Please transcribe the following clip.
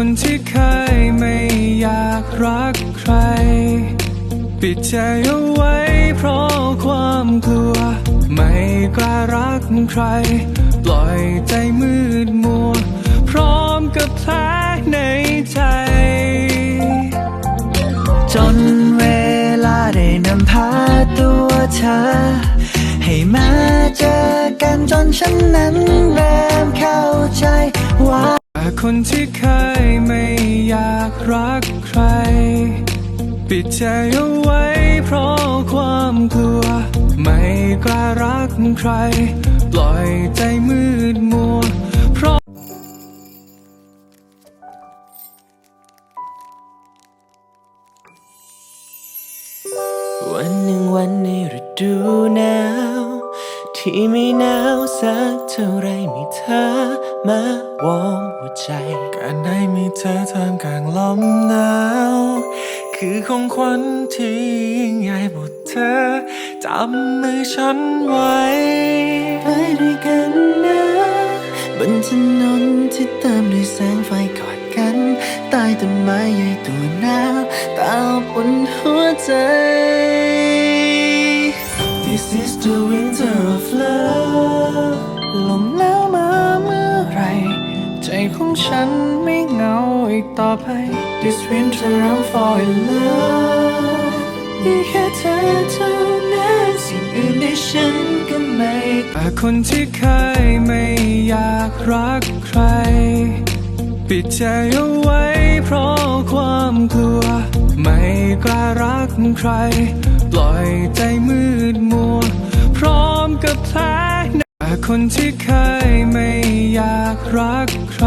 คนที่เคยไม่อยากรักใคร ปิดใจเอาไว้เพราะความกลัว ไม่กล้ารักใคร ปล่อยใจมืดมัว พร้อมกับแผลในใจ จนเวลาได้นำพาตัวเธอ ให้มาเจอกันจนฉันนั้นเริ่มเข้า คนที่เคยไม่อยากรักใคร ปิดใจเอาไว้เพราะความกลัว ไม่กล้ารักใคร ปล่อยใจมืดมัว เพราะวันหนึ่งวันในฤดูหนาว ที่ไม่หนาวสักเท่าไรมีเธอ มาวอมหัวใจ การได้มีเธอท่ามกลางลมหนาว คือของขวัญที่ยิ่งใหญ่บทเธอจับมือฉันไว้ไปด้วยกันนะบนถนนที่เต็มด้วยแสงไฟกอดกัน ใต้ต้นไม้ใหญ่ตัวหนาวตาบนหัวใจ ของฉันไม่เหงาอีกต่อไป This winter I'm fall in love มีแค่เธอเท่านั้นสิ่งอื่นในฉันก็ไม่แต่คนที่เคยไม่อยากรักใคร ปิดใจเอาไว้เพราะความกลัว ไม่กล้ารักใคร ปล่อยใจมืดมัว พร้อมกับแผล คนที่เคยไม่อยากรักใคร